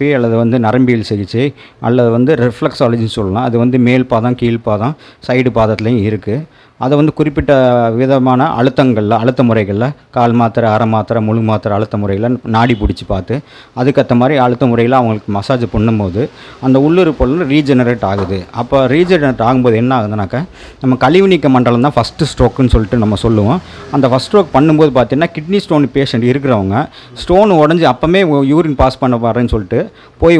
B அல்லது வந்து நரம்பியல் சிகிச்சை அல்லது வந்து ரிஃப்ளெக்ஸாலஜின்னு சொல்லலாம். அது வந்து மேல் பாதம் கீழ் பாதம் சைடு பாதத்துலேயும் இருக்குது அதை வந்து குறிப்பிட்ட விதமான அழுத்தங்களில் அழுத்த முறைகளில் கால் மாத்திரை அரை மாத்திரை முழு மாத்திரை அழுத்த முறையில் நாடி பிடிச்சி பார்த்து அதுக்கேற்ற மாதிரி அழுத்த முறையில் அவங்களுக்கு மசாஜ் பண்ணும்போது அந்த உள்ளுறுப்புகள் ரீஜெனரேட் ஆகுது. அப்போ ரீஜெனரேட் ஆகும்போது என்ன ஆகுதுனாக்கா நம்ம கழிவு நீக்க மண்டலம் தான் ஃபஸ்ட்டு ஸ்ட்ரோக்குன்னு சொல்லிட்டு நம்ம சொல்லுவோம். அந்த ஃபஸ்ட் ஸ்ட்ரோக் பண்ணும்போது பார்த்தீங்கன்னா கிட்னி ஸ்டோன் பேஷண்ட் இருக்கிறவங்க ஸ்டோன் உடஞ்சி அப்போமே யூரின் பாஸ் பண்ண வரேன்னு சொல்லிட்டு போய்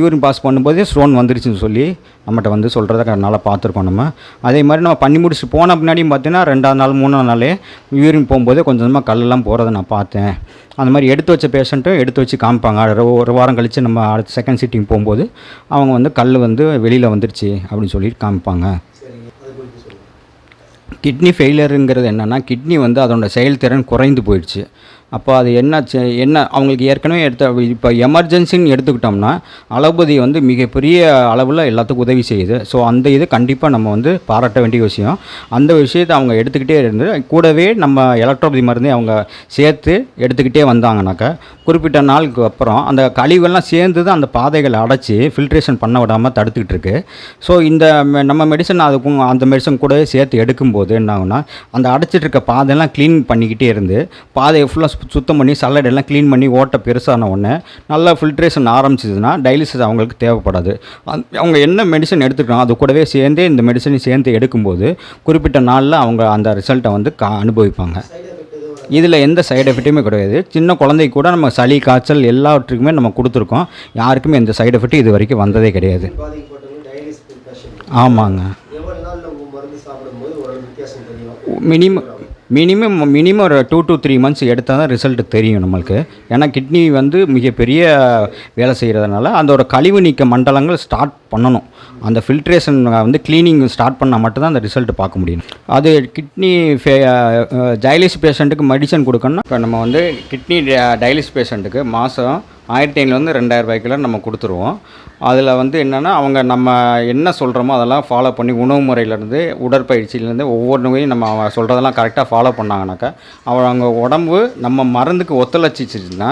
யூரின் பாஸ் பண்ணும்போதே ஸ்டோன் வந்துருச்சுன்னு சொல்லி நம்மகிட்ட வந்து சொல்கிறத நல்லா பார்த்துருக்கோம் நம்ம. அதே மாதிரி நம்ம பண்ணி முடிச்சுட்டு போன பின்னாடியும் பார்த்தீங்கன்னா ரெண்டாவது நாள் மூணாவது நாளே யூரின் போகும்போதே கொஞ்சம் கொஞ்சமாக கல்லெல்லாம் போகிறத நான் பார்த்தேன். அந்த மாதிரி எடுத்து வச்ச பேஷண்ட்டும் எடுத்து வச்சு காமிப்பாங்க. ஒரு ஒரு வாரம் கழித்து நம்ம அடுத்த செகண்ட் சீட்டிங் போகும்போது அவங்க வந்து கல் வந்து வெளியில் வந்துருச்சு அப்படின்னு சொல்லிட்டு காமிப்பாங்க. கிட்னி ஃபெயிலியருங்கிறது என்னென்னா கிட்னி வந்து அதோட செயல்திறன் குறைந்து போயிடுச்சு. அப்போ அது என்ன செ- என்ன அவங்களுக்கு ஏற்கனவே எடுத்த இப்போ எமர்ஜென்சின்னு எடுத்துக்கிட்டோம்னா அலோபதி வந்து மிகப்பெரிய அளவில் எல்லாத்துக்கும் உதவி செய்யுது. ஸோ அந்த இது கண்டிப்பாக நம்ம வந்து பாராட்ட வேண்டிய விஷயம். அந்த விஷயத்தை அவங்க எடுத்துக்கிட்டே இருந்து கூடவே நம்ம எலக்ட்ரோபதி மருந்தே அவங்க சேர்த்து எடுத்துக்கிட்டே வந்தாங்கனாக்கா குறிப்பிட்ட நாளுக்கு அப்புறம் அந்த கழிவுகள்லாம் சேர்ந்து தான் அந்த பாதைகளை அடைச்சி ஃபில்ட்ரேஷன் பண்ண விடாமல் தடுத்துக்கிட்டு இருக்கு. ஸோ இந்த மெ- நம்ம மெடிசன் அதுக்கும் அந்த மெடிசன் கூடவே சேர்த்து எடுக்கும்போது என்ன ஆகுனா அந்த அடைச்சிட்டு இருக்க பாதையெல்லாம் க்ளீன் பண்ணிக்கிட்டே இருந்து பாதையை ஃபுல்லாக சுத்தம் பண்ணி சல்லடை எல்லாம் க்ளீன் பண்ணி ஓட்டை பெருசான உடனே நல்லா ஃபில்ட்ரேஷன் ஆரம்பிச்சதுன்னா டயாலிசிஸ் அவங்களுக்கு தேவைப்படாது. அவங்க என்ன மெடிசன் எடுத்துக்கிறாங்க அது கூடவே சேர்ந்தே இந்த மெடிசனையும் சேர்ந்து எடுக்கும்போது குறிப்பிட்ட நாளில் அவங்க அந்த ரிசல்ட்டை வந்து கா அனுபவிப்பாங்க. இதில் எந்த சைடு எஃபெக்ட்டுமே கிடையாது. சின்ன குழந்தைக்கு கூட நம்ம சளி காய்ச்சல் எல்லாவற்றுக்குமே நம்ம கொடுத்துருக்கோம். யாருக்குமே எந்த சைடு எஃபெக்ட் இது வரைக்கும் வந்ததே கிடையாது. ஆமாங்க. மினிமம் மினிமம் மினிமம் ஒரு டூ டூ த்ரீ மந்த்ஸ் எடுத்தால் தான் ரிசல்ட் தெரியும் நம்மளுக்கு. ஏன்னா கிட்னி வந்து மிகப்பெரிய வேலை செய்கிறதுனால அதோட கழிவு நீக்க மண்டலங்கள் ஸ்டார்ட் பண்ணணும். அந்த ஃபில்ட்ரேஷன் வந்து க்ளீனிங் ஸ்டார்ட் பண்ணால் மட்டும்தான் அந்த ரிசல்ட் பார்க்க முடியும். அது கிட்னி ஃபே டயாலிசிஸ் பேஷண்ட்டுக்கு மெடிசன் கொடுக்கணும்னா இப்போ நம்ம வந்து கிட்னி டயாலிசிஸ் பேஷண்ட்டுக்கு மாதம் ஆயிரத்தி ஐநூறுலேருந்து ரெண்டாயிரம் ரூபாய்க்குள்ள நம்ம கொடுத்துருவோம். அதில் வந்து என்னென்னா அவங்க நம்ம என்ன சொல்கிறோமோ அதெல்லாம் ஃபாலோ பண்ணி உணவு முறையிலேருந்து உடற்பயிற்சியிலேருந்து ஒவ்வொன்றையும் நம்ம அவங்க சொல்கிறதெல்லாம் கரெக்டாக ஃபாலோ பண்ணாங்கனாக்கா அவங்க உடம்பு நம்ம மருந்துக்கு ஒத்துழைச்சிச்சுன்னா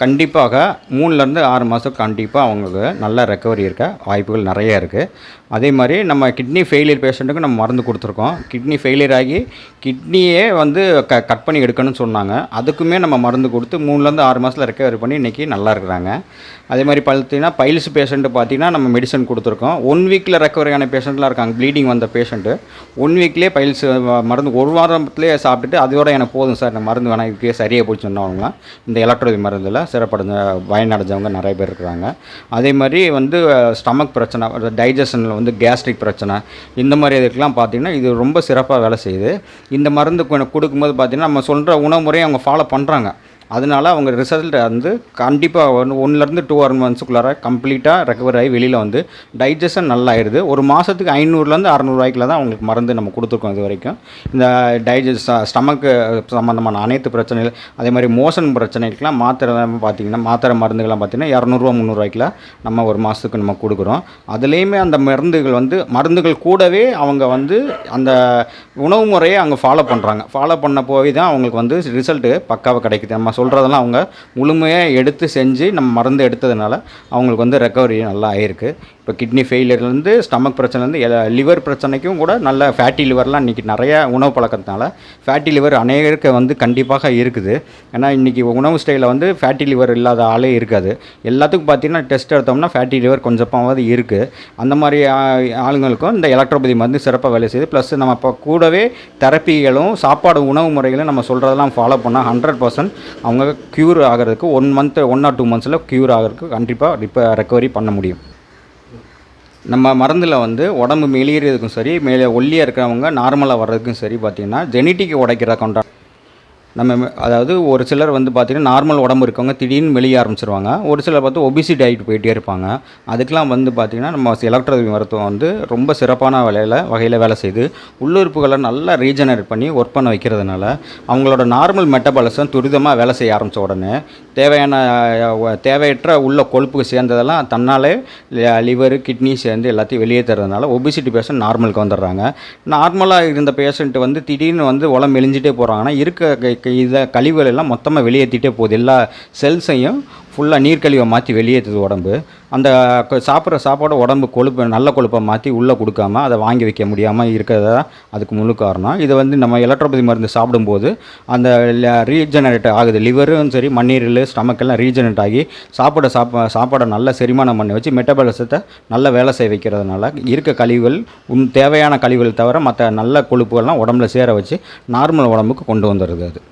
கண்டிப்பாக மூணுலேருந்து ஆறு மாதம் கண்டிப்பாக அவங்களுக்கு நல்ல ரெக்கவரி இருக்க வாய்ப்புகள் நிறைய இருக்குது அதே மாதிரி நம்ம கிட்னி ஃபெயிலியர் பேஷண்ட்டுக்கு நம்ம மருந்து கொடுத்துருக்கோம். கிட்னி ஃபெயிலியர் ஆகி கிட்னியே வந்து க கட் பண்ணி எடுக்கணும்னு சொன்னாங்க. அதுக்குமே நம்ம மருந்து கொடுத்து மூணுலேருந்து ஆறு மாதத்தில் ரெக்கவரி பண்ணி இன்றைக்கி நல்லா இருக்கிறாங்க. அதே மாதிரி பார்த்தீங்கன்னா பைல்ஸ் பேஷண்ட்டு பார்த்தீங்கன்னா நம்ம மெடிசன் கொடுத்துருக்கோம். ஒன் வீக்கில் ரெக்கவரியான பேஷண்ட்லாம் இருக்காங்க. ப்ளீடிங் வந்த பேஷண்ட்டு ஒன் வீக்லேயே பைல்ஸ் மருந்து ஒரு வாரத்துலேயே சாப்பிட்டுட்டு அதோட எனக்கு போதும் சார். இந்த மருந்து வேணாம் இதுக்கே சரியாக போய் சொன்னவங்களாம். இந்த எலக்ட்ரோதி மருந்தில் சிறப்படைஞ்ச பயனடைஞ்சவங்க நிறைய பேர் இருக்கிறாங்க. அதே மாதிரி வந்து ஸ்டமக் பிரச்சனை டைஜஷனில் வந்து கேஸ்ட்ரிக் பிரச்சனை இந்த மாதிரி இதுக்கெலாம் பார்த்திங்கன்னா இது ரொம்ப சிறப்பாக வேலை செய்யுது. இந்த மருந்து கொ- கொடுக்கும்போது பார்த்தீங்கன்னா நம்ம சொல்கிற உணவு முறையை அவங்க ஃபாலோ பண்ணுறாங்க அதனால அவங்க ரிசல்ட் வந்து கண்டிப்பாக ஒன்று ஒன்றுலேருந்து டூ ஆர் மந்த்ஸுக்குள்ளார கம்ப்ளீட்டாக ரெக்கவர் ஆகி வெளியில் வந்து டைஜஷன் நல்லா ஆயிடுது ஒரு மாதத்துக்கு ஐநூறுலேருந்து அறநூறுவாய்க்குள்ள தான் அவங்களுக்கு மருந்து நம்ம கொடுத்துருக்கோம் இது வரைக்கும். இந்த டைஜஸ்ட் ஸ்டமக்கு சம்மந்தமான அனைத்து பிரச்சனைகள் அதே மாதிரி மோஷன் பிரச்சனைக்கெலாம் மாத்திரை பார்த்தீங்கன்னா மாத்திரை மருந்துகள்லாம் பார்த்தீங்கன்னா இரநூறுவா முந்நூறுவாய்க்குல நம்ம ஒரு மாதத்துக்கு நம்ம கொடுக்குறோம். அதுலேயுமே அந்த மருந்துகள் வந்து மருந்துகள் கூடவே அவங்க வந்து அந்த உணவு முறையை அவங்க ஃபாலோ பண்ணுறாங்க ஃபாலோ பண்ண போய் தான் அவங்களுக்கு வந்து ரிசல்ட்டு பக்காவாக கிடைக்குது. நம்ம சொல்கிறதெல்லாம் அவங்க முழுமையாக எடுத்து செஞ்சு நம்ம மருந்து எடுத்ததுனால அவங்களுக்கு வந்து ரெக்கவரி நல்லா ஆயிருக்கு. இப்போ கிட்னி ஃபெயிலியர்லேருந்து ஸ்டமக் பிரச்சனைலேருந்து லிவர் பிரச்சனைக்கும் கூட நல்ல ஃபேட்டி லிவர்லாம் இன்றைக்கி நிறைய உணவு பழக்கத்தினால ஃபேட்டி லிவர் அநேகருக்கு வந்து கண்டிப்பாக இருக்குது. ஏன்னா இன்றைக்கி உணவு ஸ்டைலில் வந்து ஃபேட்டி லிவர் இல்லாத ஆளே இருக்காது. எல்லாத்துக்கும் பார்த்தீங்கன்னா டெஸ்ட் எடுத்தோம்னா ஃபேட்டி லிவர் கொஞ்சமாவது இருக்குது அந்த மாதிரி ஆ- ஆளுங்களுக்கும் இந்த எலக்ட்ரோபதி மருந்து சிறப்பாக வேலை செய்யுது. ப்ளஸ் நம்ம இப்போ கூடவே தெரப்பிகளும் சாப்பாடு உணவு முறைகளும் நம்ம சொல்கிறதெல்லாம் ஃபாலோ பண்ணால் ஹண்ட்ரட் பர்சன்ட் அவங்க க்யூர் ஆகிறதுக்கு one month one or two மந்த்ஸில் cure ஆகிறதுக்கு கண்டிப்பாக இப்போ ரெக்கவரி பண்ண முடியும். நம்ம மருந்தில் வந்து உடம்பு மெலியறதுக்கும் சரி மேலே ஒல்லியாக இருக்கிறவங்க நார்மலாக வர்றதுக்கும் சரி பார்த்திங்கன்னா ஜெனட்டிக் உடைக்கிற கொண்டா நம்ம அதாவது ஒரு சிலர் வந்து பார்த்திங்கன்னா நார்மல் உடம்பு இருக்கவங்க திடீர்னு மெலிய ஆரம்பிச்சிருவாங்க. ஒரு சிலர் பார்த்து ஒபிசி ஆகிட்டு போயிட்டே இருப்பாங்க. அதுக்கெலாம் வந்து பார்த்திங்கன்னா நம்ம எலக்ட்ரோ மருத்துவம் வந்து ரொம்ப சிறப்பான வேலையில் வகையில் வேலை செய்து உள்ளுறுப்புகளை நல்லா ரீஜெனரேட் பண்ணி ஒர்க் பண்ண வைக்கிறதுனால அவங்களோட நார்மல் மெட்டபாலிசம் துரிதமாக வேலை செய்ய ஆரம்பித்த உடனே தேவையான தேவையற்ற உள்ள கொழுப்புக்கு சேர்ந்ததெல்லாம் தன்னாலே லிவர் கிட்னி சேர்ந்து எல்லாத்தையும் வெளியே தர்றதுனால ஒபிசிட்டி பேஷண்ட் நார்மலுக்கு வந்துடுறாங்க. நார்மலாக இருந்த பேஷண்ட்டு வந்து திடீர்னு வந்து உலம் மெலிஞ்சிட்டே போகிறாங்கன்னா இருக்க க- இதை கழிவுகள் எல்லாம் மொத்தமாக வெளியேற்றிட்டே போகுது. எல்லா செல்ஸையும் ஃபுல்லாக நீர்க்கழிவை மாற்றி வெளியேற்றுது உடம்பு. அந்த சாப்பிட்ற சாப்பாடு உடம்பு கொழுப்பு நல்ல கொழுப்பை மாற்றி உள்ளே கொடுக்காம அதை வாங்கி வைக்க முடியாமல் இருக்கிறது தான் அதுக்கு முழு காரணம். இது வந்து நம்ம எலக்ட்ரோபதி மருந்து சாப்பிடும்போது அந்த ரீஜெனரேட் ஆகுது. லிவரும் சரி மண்ணீரல் ஸ்டமக்கெல்லாம் ரீஜெனரேட் ஆகி சாப்பிட சாப்பா சாப்பாடை நல்ல செரிமானம் பண்ணி வச்சு மெட்டபாலிசத்தை நல்ல வேலை செய்ய வைக்கிறதுனால இருக்க கழிவுகள் உன் தேவையான கழிவுகள் தவிர மற்ற நல்ல கொழுப்புகள்லாம் உடம்புல சேர வச்சு நார்மல் உடம்புக்கு கொண்டு வந்துடுது அது.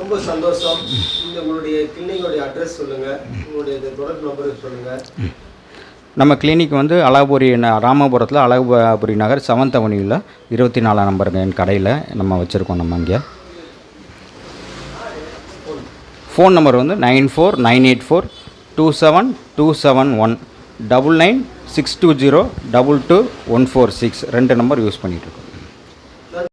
ரொம்ப சந்தோஷம். இந்த உங்களுடைய உங்களுடைய தொடர்பு நம்ம கிளினிக் வந்து அழகுபுரி ந- ராமபுரத்தில் அழகபுரி நகர் செவன்த் அவனியூவில் இருபத்தி நாலாம் நம்பர் என் கடையில் நம்ம வச்சுருக்கோம் நம்ம இங்கே. ஃபோன் நம்பர் வந்து nine four nine eight four two seven two seven one double nine six two zero double two one four six ரெண்டு நம்பர் யூஸ் பண்ணிகிட்ருக்கோம்